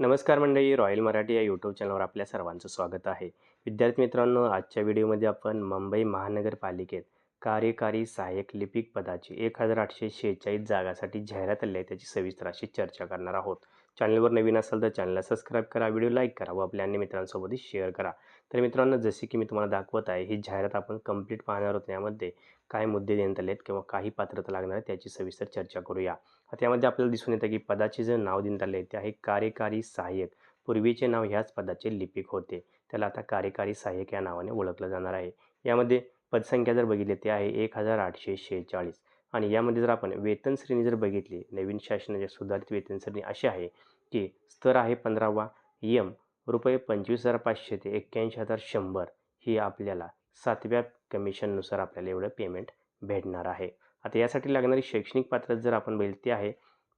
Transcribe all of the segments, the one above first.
नमस्कार मंडळी रॉयल मराठी या यूट्यूब चॅनलवर आपल्या सर्वांचं स्वागत आहे. विद्यार्थी मित्रांनो आजच्या व्हिडिओमध्ये आपण मुंबई महानगरपालिकेत कार्यकारी सहाय्यक लिपिक पदाची एक हजार आठशे शेहेचाळीस जागासाठी जाहिरात आली आहे. त्याची सविस्तर अशी चर्चा करणार आहोत. चॅनलवर नवीन असाल तर चॅनलला सबस्क्राईब करा व्हिडिओ लाईक करा व आपल्या अन्य मित्रांसोबतही शेअर करा. तर मित्रांनो जसे की मी तुम्हाला दाखवत आहे ही जाहिरात आपण कंप्लीट पाहणार आहोत. यामध्ये काय मुद्दे देण्यात आले आहेत किंवा काही पात्रता लागणार आहे त्याची सविस्तर चर्चा करूया. त्यामध्ये आपल्याला दिसून येतं की पदाचे जे नाव देण्यात आले ते आहे कार्यकारी सहाय्यक. पूर्वीचे नाव ह्याच पदाचे लिपिक होते. त्याला आता कार्यकारी सहाय्यक या नावाने ओळखलं जाणार आहे. यामध्ये पदसंख्या जर बघितली ते आहे एक हजार आठशे शेहेचाळीस. आणि यामध्ये जर आपण वेतन श्रेणी जर बघितली नवीन शासनाच्या सुधारित वेतन श्रेणी अशी आहे की स्तर आहे पंधरावा यम रुपये पंचवीस हजार पाचशे ते एक्क्याऐंशी हजार शंभर ही आपल्याला सातव्या कमिशननुसार आपल्याला एवढं पेमेंट भेटणार आहे. आता यासाठी लागणारी शैक्षणिक पात्रता जर आपण बघितली ती आहे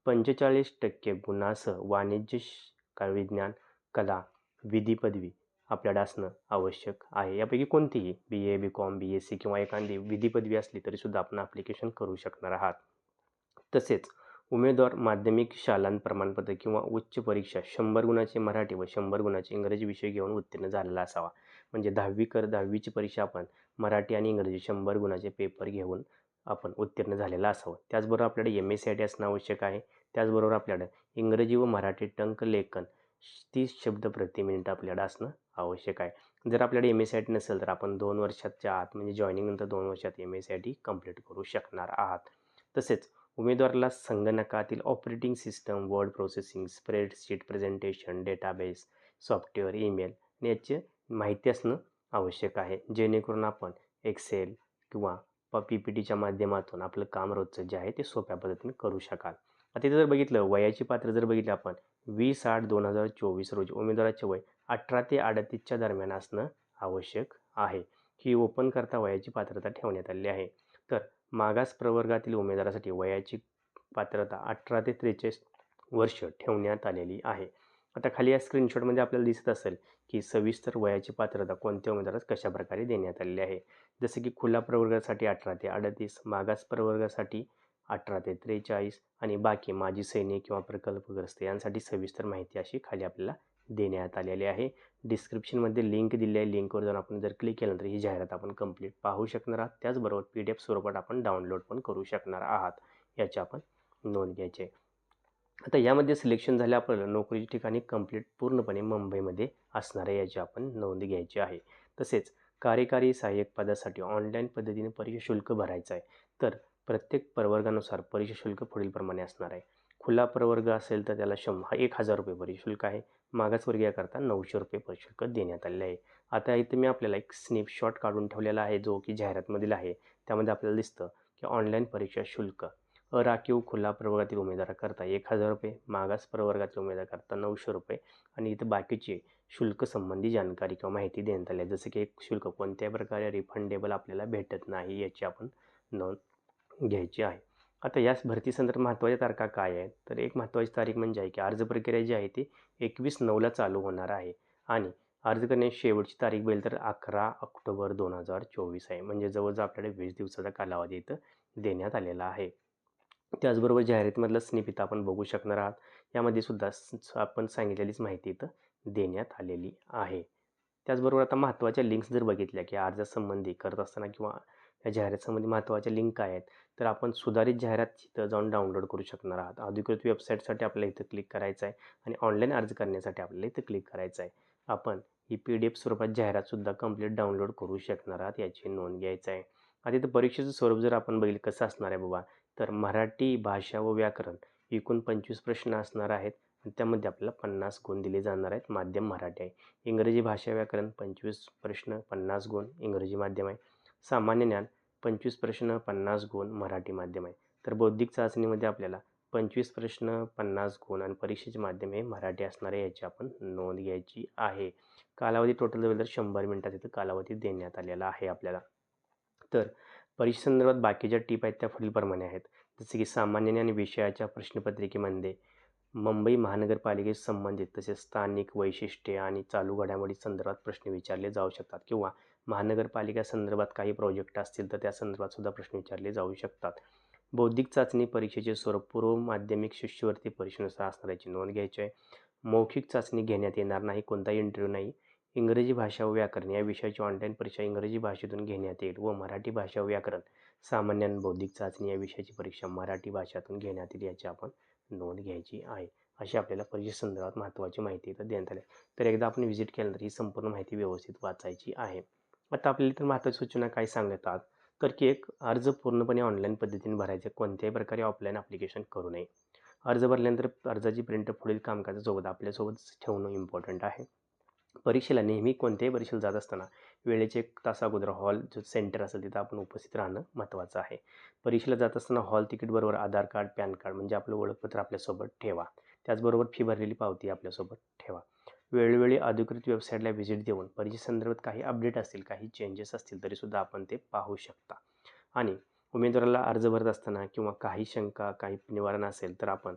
पंचेचाळीस टक्के गुणासह वाणिज्य विज्ञान कला विधी पदवी आपल्याला असणं आवश्यक आहे. यापैकी कोणतीही B A B com B S C किंवा एखादी विधी पदवी असली तरीसुद्धा आपण ॲप्लिकेशन करू शकणार आहात. तसेच उमेदवार माध्यमिक शालांत प्रमाणपत्र किंवा उच्च परीक्षा शंभर गुणाचे मराठी व शंभर गुणाचे इंग्रजी विषय घेऊन उत्तीर्ण झालेला असावा. म्हणजे दहावी कर दहावीची परीक्षा आपण मराठी आणि इंग्रजी शंभर गुणाचे पेपर घेऊन आपण उत्तीर्ण झालेला असावं. त्याचबरोबर आपल्याकडे M S C I T असणं आवश्यक आहे. त्याचबरोबर आपल्याला इंग्रजी व मराठी टंक लेखन तीस शब्द प्रति मिनिट आपल्याला असणं आवश्यक आहे. जर आपल्याकडे एम एस आय टी नसेल तर आपण दोन वर्षाच्या आत म्हणजे जॉईनिंगनंतर दोन वर्षात M S I T complete करू शकणार आहात. तसेच उमेदवाराला संगणकातील operating system word processing spreadsheet presentation database software email याची माहिती असणं आवश्यक आहे. जेणेकरून आपण एक्सेल किंवा प पी पी टीच्या माध्यमातून आपलं काम रोजचं जे आहे ते सोप्या पद्धतीने करू शकाल. आता इथं जर बघितलं वयाची पात्र जर बघितलं आपण वीस आठ दोन हजार चोवीस रोजी उमेदवाराचे वय अठरा ते अडतीसच्या दरम्यान असणं आवश्यक आहे. ही ओपन करता वयाची पात्रता ठेवण्यात आली आहे. तर मागास प्रवर्गातील उमेदवारासाठी वयाची पात्रता अठरा ते त्रेचाळीस वर्ष ठेवण्यात आलेली आहे. आता खाली या स्क्रीनशॉटमध्ये आपल्याला दिसत असेल की सविस्तर वयाची पात्रता कोणत्या उमेदवारास कशा प्रकारे देण्यात आलेली आहे. जसं की खुला प्रवर्गासाठी अठरा ते अडतीस मागास प्रवर्गासाठी अठरा ते त्रेचाळीस आणि बाकी माजी सैनिक किंवा प्रकल्पग्रस्त यांसाठी सविस्तर माहिती अशी खाली आपल्याला देण्यात आलेली आहे. डिस्क्रिप्शनमध्ये लिंक दिली आहे. लिंकवर जाऊन आपण जर क्लिक केलं तर ही जाहिरात आपण कंप्लीट पाहू शकणार आहात. त्याचबरोबर पी डी एफ स्वरूपात आपण डाउनलोड पण करू शकणार आहात. याची आपण नोंद घ्यायची आहे. आता यामध्ये सिलेक्शन झाले आपल्याला नोकरीची ठिकाणी कंप्लीट पूर्णपणे मुंबईमध्ये असणार आहे याची आपण नोंद घ्यायची आहे. तसेच कार्यकारी सहाय्यक पदासाठी ऑनलाईन पद्धतीने परीक्षा शुल्क भरायचं आहे. तर प्रत्येक प्रवर्गानुसार परीक्षा शुल्क पुढीलप्रमाणे असणार आहे. खुला प्रवर्ग असेल तर त्याला शं हा एक हजार रुपये परिशुल्क आहे. मागासवर्गीयाकरता नऊशे रुपये परिशुल्क देण्यात आलेले आहे. आता इथं मी आपल्याला एक स्नॅपशॉट काढून ठेवलेला आहे जो की जाहिरातमधील आहे. त्यामध्ये आपल्याला दिसतं की ऑनलाईन परीक्षा शुल्क. अराखीव खुला प्रवर्गातील उमेदवाराकरता एक हजार रुपये मागास प्रवर्गातील उमेदवाराकरता नऊशे रुपये आणि इथं बाकीचे शुल्क संबंधी जानकारी किंवा माहिती देण्यात आली आहे. जसं की एक शुल्क कोणत्याही प्रकारे रिफंडेबल आपल्याला भेटत नाही याची आपण नोंद घ्यायची आहे. आता याच भरतीसंदर्भात महत्त्वाच्या तारखा काय आहेत? तर एक महत्त्वाची तारीख म्हणजे आहे की अर्ज प्रक्रिया जी आहे ती एकवीस नऊला चालू होणार आहे. आणि अर्ज करण्याची शेवटची तारीख बघेल तर अकरा ऑक्टोबर दोन हजार चोवीस आहे. म्हणजे जवळजवळ आपल्याकडे वीस दिवसाचा कालावधी इथं देण्यात आलेला आहे. त्याचबरोबर जाहिरातीमधलं स्निप इथं आपण बघू शकणार आहात. यामध्ये सुद्धा स- आपण सांगितलेलीच माहिती इथं देण्यात आलेली आहे. त्याचबरोबर आता महत्त्वाच्या लिंक्स जर बघितल्या की अर्जासंबंधी करत असताना किंवा या जाहिरातीसंबंधी महत्त्वाच्या लिंक काय आहेत. तर आपण सुधारित जाहिरात इथं जाऊन डाउनलोड करू शकणार आहात. अधिकृत वेबसाईटसाठी आपल्याला इथं क्लिक करायचं आहे आणि ऑनलाईन अर्ज करण्यासाठी आपल्याला इथं क्लिक करायचं आहे. आपण ही पी डी एफ स्वरूपात जाहिरातसुद्धा कंप्लीट डाउनलोड करू शकणार आहात याची नोंद घ्यायचं आहे. आता इथं परीक्षेचं स्वरूप जर आपण बघितलं कसं असणार आहे बाबा? तर मराठी भाषा व व्याकरण एकूण पंचवीस प्रश्न असणार आहेत आणि त्यामध्ये आपल्याला पन्नास गुण दिले जाणार आहेत. माध्यम मराठी आहे. इंग्रजी भाषा व्याकरण पंचवीस प्रश्न पन्नास गुण इंग्रजी माध्यम आहे. सामान्य ज्ञान पंचवीस प्रश्न पन्नास गुण मराठी माध्यम आहे. तर बौद्धिक चाचणीमध्ये आपल्याला पंचवीस प्रश्न पन्नास गुण आणि परीक्षेचे माध्यम हे मराठी असणार आहे याची आपण नोंद घ्यायची आहे. कालावधी टोटल जवळ शंभर मिनटात इथं कालावधी देण्यात आलेला आहे आपल्याला. तर परीक्षेसंदर्भात बाकीच्या टीप आहेत त्या पुढीलप्रमाणे आहेत. जसे की सामान्य आणि विषयाच्या प्रश्नपत्रिकेमध्ये मुंबई महानगरपालिकेशी संबंधित तसेच स्थानिक वैशिष्ट्ये आणि चालू घडामोडी संदर्भात प्रश्न विचारले जाऊ शकतात किंवा महानगरपालिका संदर्भात काही प्रोजेक्ट असतील तर त्या संदर्भात सुद्धा प्रश्न विचारले जाऊ शकतात. बौद्धिक चाचणी परीक्षेचे स्वरूप पूर्व माध्यमिक शिष्यवृत्ती परीक्षेनुसार असणाऱ्याची नोंद घ्यायची आहे. मौखिक चाचणी घेण्यात येणार नाही कोणताही इंटरव्ह्यू नाही. इंग्रजी भाषा व व्याकरण या विषयाची ऑनलाईन परीक्षा इंग्रजी भाषेतून घेण्यात येईल व मराठी भाषा व व्याकरण. सामान्य बौद्धिक चाचणी या विषयाची परीक्षा मराठी भाषातून घेण्यात येईल याची आपण नोंद घ्यायची आहे. अशी आपल्याला परीक्षेसंदर्भात महत्त्वाची माहिती इथं देण्यात आली आहे. तर एकदा आपण व्हिजिट केल्यानंतर ही संपूर्ण माहिती व्यवस्थित वाचायची आहे. आता आपल्याला तर महत्त्वाची सूचना काय सांगतात? तर की एक अर्ज पूर्णपणे ऑनलाईन पद्धतीने भरायचे. कोणत्याही प्रकारे ऑफलाईन ॲप्लिकेशन करू नये. अर्ज भरल्यानंतर अर्जाची प्रिंट पुढील कामकाजासोबत आपल्यासोबत ठेवणं इम्पॉर्टंट आहे. परीक्षेला नेहमी कोणत्याही परीक्षेला जात असताना वेळेचे एक तास अगोदर हॉल जो सेंटर असेल तिथं आपण उपस्थित राहणं महत्त्वाचं आहे. परीक्षेला जात असताना हॉल तिकीटबरोबर आधार कार्ड पॅन कार्ड म्हणजे आपलं ओळखपत्र आपल्यासोबत ठेवा. त्याचबरोबर फी भरलेली पावती आपल्यासोबत ठेवा. वेळोवेळी अधिकृत वेबसाईटला व्हिजिट देऊन परीक्षेसंदर्भात काही अपडेट असतील काही चेंजेस असतील तरीसुद्धा आपण ते पाहू शकता. आणि उमेदवाराला अर्ज भरत असताना किंवा काही शंका काही निवारण असेल तर आपण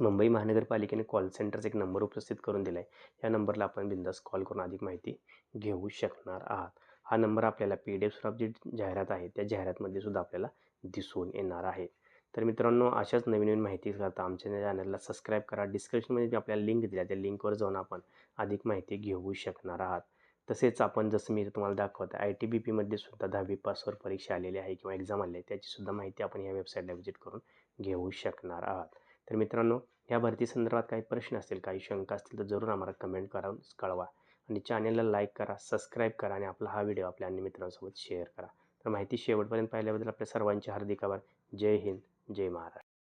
मुंबई महानगरपालिकेने कॉल सेंटरचा एक नंबर उपस्थित करून दिला आहे या नंबरला आपण बिंदास कॉल करून अधिक माहिती घेऊ शकणार आहात. हा नंबर आपल्याला पी डी एफ स्वरूप जी जाहिरात आहे. त्या जाहिरातमध्ये सुद्धा आपल्याला दिसून येणार आहे. तर मित्रांनो अशाच नवीन नवीन माहिती करता आमच्या चॅनलला सबस्क्राईब करा. डिस्क्रिप्शनमध्ये जे आपल्याला लिंक दिल्या. त्या लिंकवर जाऊन आपण अधिक माहिती घेऊ शकणार आहात. तसेच आपण जसं मी तुम्हाला दाखवत आय टी बी पीमध्ये सुद्धा दहावी पासवर परीक्षा आलेली आहे किंवा एक्झाम आली आहे त्याचीसुद्धा माहिती आपण या वेबसाईटला व्हिजिट करून घेऊ शकणार आहात. तर मित्रांनो या भरती संदर्भात काही प्रश्न असतील काही शंका असतील तर जरूर आम्हाला कमेंट करा कळवा. आणि चॅनलला लाईक करा सबस्क्राईब करा आणि आपला हा व्हिडिओ आपल्या अन्य मित्रांसोबत शेअर करा. तर माहिती शेवटपर्यंत पाहिल्याबद्दल आपल्या सर्वांचे हार्दिक आभार. जय हिंद. जय महाराष्ट्र.